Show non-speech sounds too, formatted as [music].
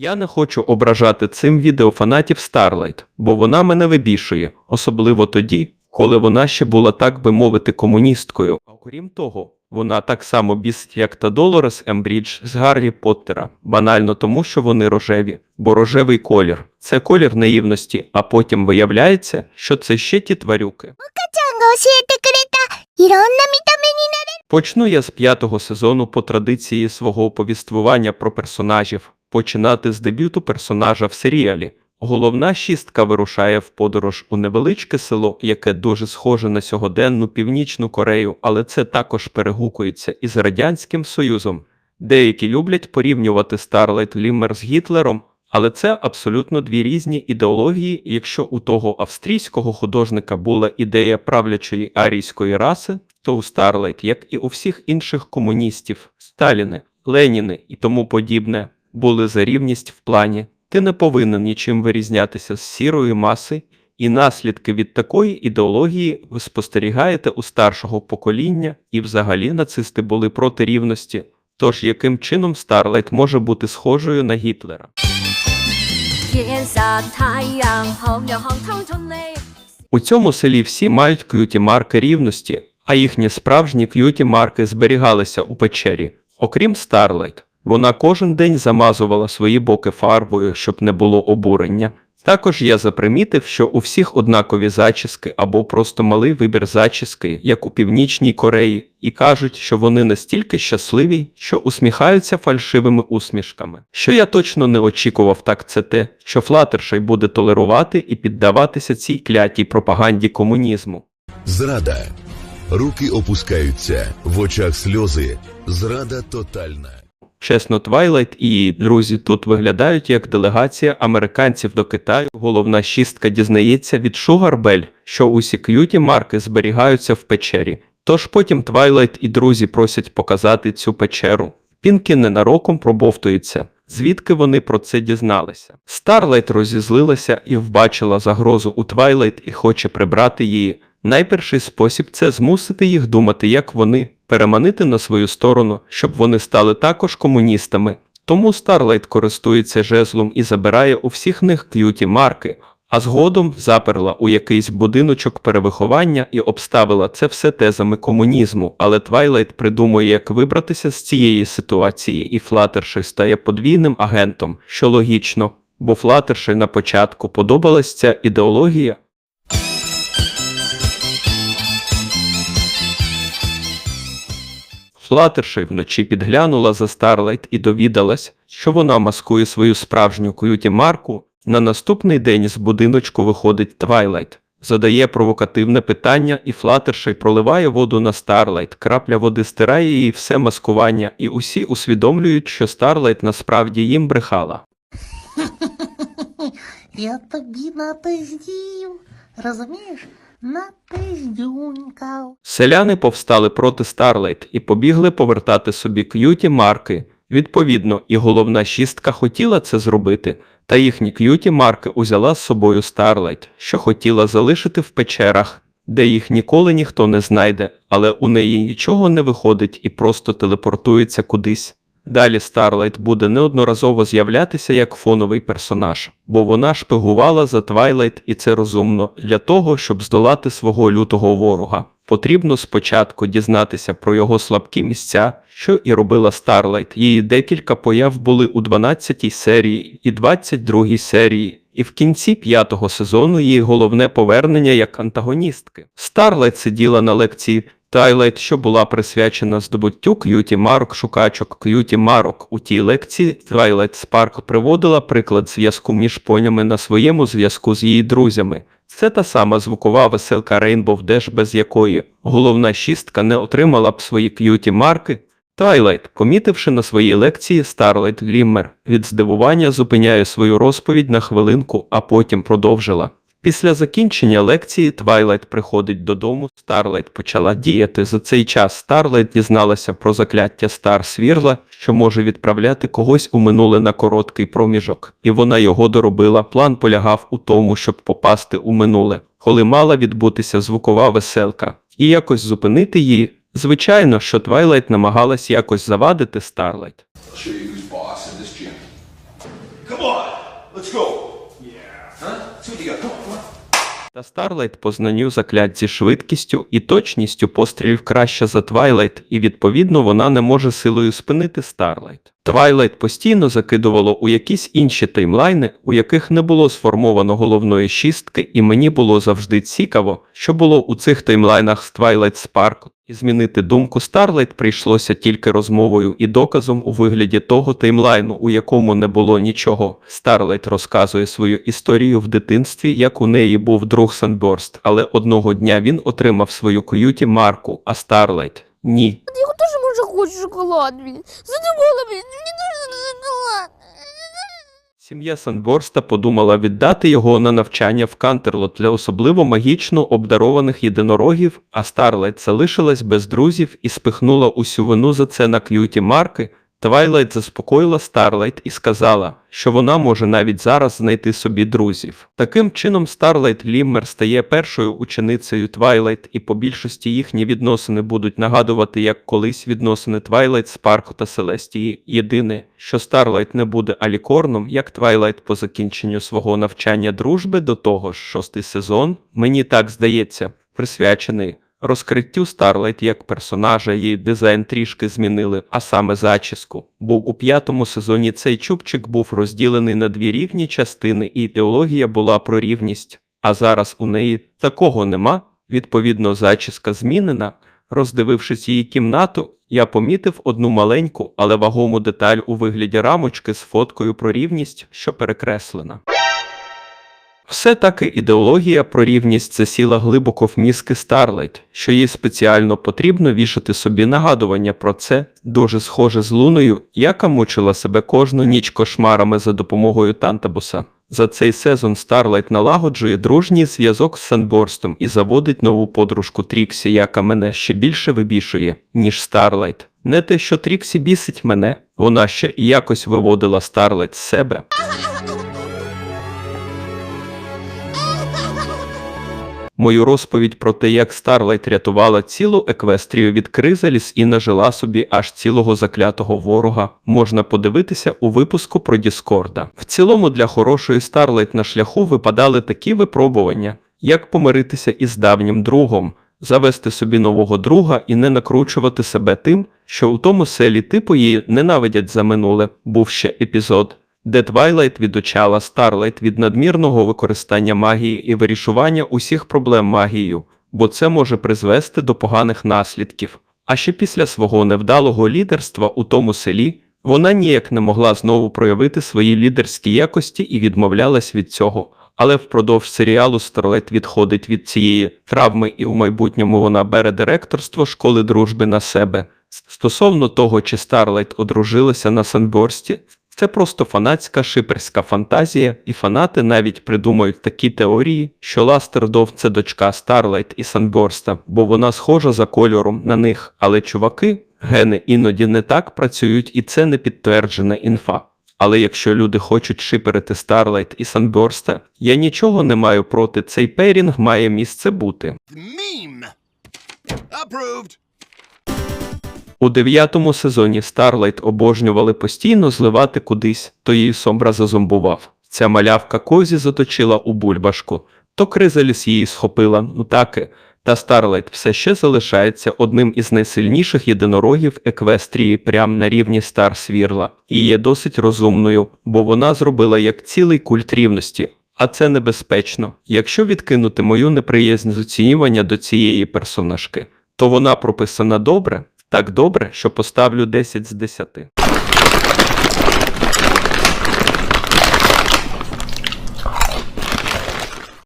Я не хочу ображати цим відео фанатів Starlight, бо вона мене вибішує, особливо тоді, коли вона ще була, так би мовити, комуністкою. А Окрім того, вона так само біс, як та Долорес Ембрідж з Гаррі Поттера, банально тому, що вони рожеві, бо рожевий колір це колір наївності, а потім виявляється, що це ще ті тварюки. Почну я з п'ятого сезону по традиції свого оповіствування про персонажів, починати з дебюту персонажа в серіалі. Головна шістка вирушає в подорож у невеличке село, яке дуже схоже на сьогоденну північну Корею, але це також перегукується із Радянським Союзом. Деякі люблять порівнювати Старлайт Ліммер з Гітлером, але це абсолютно дві різні ідеології. Якщо у того австрійського художника була ідея правлячої арійської раси, то у Старлайт, як і у всіх інших комуністів, Сталіни, Леніни і тому подібне, були за рівність в плані, ти не повинен нічим вирізнятися з сірої маси, і наслідки від такої ідеології ви спостерігаєте у старшого покоління, і взагалі нацисти були проти рівності. Тож яким чином Старлайт може бути схожою на Гітлера? У цьому селі всі мають к'юті марки рівності, а їхні справжні к'юті марки зберігалися у печері, окрім Старлайт вона кожен день замазувала свої боки фарбою, щоб не було обурення. Також я запримітив, що у всіх однакові зачіски або просто малий вибір зачіски, як у Північній Кореї, і кажуть, що вони настільки щасливі, що усміхаються фальшивими усмішками. Що я точно не очікував, так це те, що Флатершай буде толерувати і піддаватися цій клятій пропаганді комунізму. Зрада. Руки опускаються, в очах сльози. Зрада тотальна. Чесно, Твайлайт і друзі тут виглядають як делегація американців до Китаю. Головна шістка дізнається від Шугарбель, що усі к'юті марки зберігаються в печері. Тож потім Твайлайт і друзі просять показати цю печеру. Пінкі ненароком пробовтується. Звідки вони про це дізналися? Старлайт розізлилася і вбачила загрозу у Твайлайт і хоче прибрати її. Найперший спосіб це змусити їх думати, як вони, переманити на свою сторону, щоб вони стали також комуністами. Тому Старлайт користується жезлом і забирає у всіх них к'юті марки, а згодом заперла у якийсь будиночок перевиховання і обставила це все тезами комунізму. Але Твайлайт придумує, як вибратися з цієї ситуації, і Флатерши стає подвійним агентом, що логічно, бо Флатерши на початку подобалась ця ідеологія. Флатерши вночі підглянула за Старлайт і довідалась, що вона маскує свою справжню к'юті марку. На наступний день з будиночку виходить Твайлайт, задає провокативне питання, і Флатерши проливає воду на Старлайт. Крапля води стирає її все маскування, і усі усвідомлюють, що Старлайт насправді їм брехала. [laughs] Я тобі напиздів, розумієш? Напиздюнькав. Селяни повстали проти Старлайт і побігли повертати собі к'юті марки. Відповідно, і головна шістка хотіла це зробити, та їхні к'юті марки узяла з собою Старлайт, що хотіла залишити в печерах, де їх ніколи ніхто не знайде, але у неї нічого не виходить і просто телепортується кудись. Далі Старлайт буде неодноразово з'являтися як фоновий персонаж, бо вона шпигувала за Твайлайт і це розумно. Для того, щоб здолати свого лютого ворога, потрібно спочатку дізнатися про його слабкі місця, що і робила Старлайт. Її декілька появ були у 12-й серії і 22-й серії, і в кінці п'ятого сезону її головне повернення як антагоністки. Старлайт сиділа на лекції Тайлайт, що була присвячена здобуттю к'юті марок шукачок к'юті марок. У тій лекції Твайлайт Спарк приводила приклад зв'язку між понями на своєму зв'язку з її друзями. Це та сама звукова веселка Rainbow Dash, без якої головна шістка не отримала б свої к'юті марки. Твайлайт, помітивши на своїй лекції Старлайт Гліммер, від здивування зупиняє свою розповідь на хвилинку, а потім продовжила. Після закінчення лекції Твайлайт приходить додому. Старлайт почала діяти. За цей час Старлайт дізналася про закляття Стар Свірла, що може відправляти когось у минуле на короткий проміжок, і вона його доробила. План полягав у тому, щоб попасти у минуле, коли мала відбутися звукова веселка, і якось зупинити її. Звичайно, що Твайлайт намагалась якось завадити Старлайт. I'll show Та Старлайт по знанню заклять зі швидкістю і точністю пострілів краще за Твайлайт, і відповідно вона не може силою спинити Старлайт. Твайлайт постійно закидувало у якісь інші таймлайни, у яких не було сформовано головної шістки, і мені було завжди цікаво, що було у цих таймлайнах з Twilight Spark. І змінити думку Старлайт прийшлося тільки розмовою і доказом у вигляді того таймлайну, у якому не було нічого. Старлайт розказує свою історію в дитинстві, як у неї був друг Санборст, але одного дня він отримав свою кюті марку, а Старлайт ні. Хочу шоколад, блін. Задумала. Мені дуже шоколад. Сім'я Санборста подумала віддати його на навчання в Кантерлот для особливо магічно обдарованих єдинорогів, а Старлайт залишилась без друзів і спихнула усю вину за це на к'юті марки. Твайлайт заспокоїла Старлайт і сказала, що вона може навіть зараз знайти собі друзів. Таким чином, Старлайт Ліммер стає першою ученицею Твайлайт, і по більшості їхні відносини будуть нагадувати, як колись відносини Твайлайт, Спарку та Селестії. Єдине, що Старлайт не буде алікорном, як Твайлайт по закінченню свого навчання дружби до того ж шостий сезон, мені так здається, присвячений. Розкриттю Старлайт як персонажа її дизайн трішки змінили, а саме зачіску. Бо у п'ятому сезоні цей чубчик був розділений на дві рівні частини, і ідеологія була про рівність. А зараз у неї такого нема. Відповідно, зачіска змінена. Роздивившись її кімнату, я помітив одну маленьку, але вагому деталь у вигляді рамочки з фоткою про рівність, що перекреслена. Все таки ідеологія про рівність засіла глибоко в мізки Старлайт, що їй спеціально потрібно вішати собі нагадування про це, дуже схоже з луною, яка мучила себе кожну ніч кошмарами за допомогою Тантабуса. За цей сезон Старлайт налагоджує дружній зв'язок з Санборстом і заводить нову подружку Тріксі, яка мене ще більше вибішує, ніж Старлайт. Не те, що Тріксі бісить мене, вона ще якось виводила Старлайт з себе. Мою розповідь про те, як Старлайт рятувала цілу еквестрію від кризаліс і нажила собі аж цілого заклятого ворога, можна подивитися у випуску про Діскорда. В цілому для хорошої Старлайт на шляху випадали такі випробування, як помиритися із давнім другом, завести собі нового друга і не накручувати себе тим, що у тому селі типу її ненавидять за минуле, був ще епізод де Твайлайт відучала Старлайт від надмірного використання магії і вирішування усіх проблем магією, бо це може призвести до поганих наслідків. А ще після свого невдалого лідерства у тому селі вона ніяк не могла знову проявити свої лідерські якості і відмовлялась від цього. Але впродовж серіалу Старлайт відходить від цієї травми, і у майбутньому вона бере директорство школи дружби на себе. Стосовно того, чи Старлайт одружилася на Санборсті, це просто фанатська шиперська фантазія, і фанати навіть придумають такі теорії, що Ластердов це дочка Старлайт і Санборста, бо вона схожа за кольором на них, але чуваки, гени іноді не так працюють, і це не підтверджена інфа. Але якщо люди хочуть шиперити Старлайт і Санборста, я нічого не маю проти, цей пейрінг має місце бути. Approved. У дев'ятому сезоні Старлайт обожнювали постійно зливати кудись, то її сомбра зазомбував. Ця малявка козі заточила у бульбашку, то кризаліс її схопила, ну таки. Та Старлайт все ще залишається одним із найсильніших єдинорогів Еквестрії прям на рівні Стар Свірла, і є досить розумною, бо вона зробила як цілий культ рівності. А це небезпечно. Якщо відкинути мою неприязнь з оцінювання до цієї персонажки, то вона прописана добре, так добре, що поставлю 10 з 10.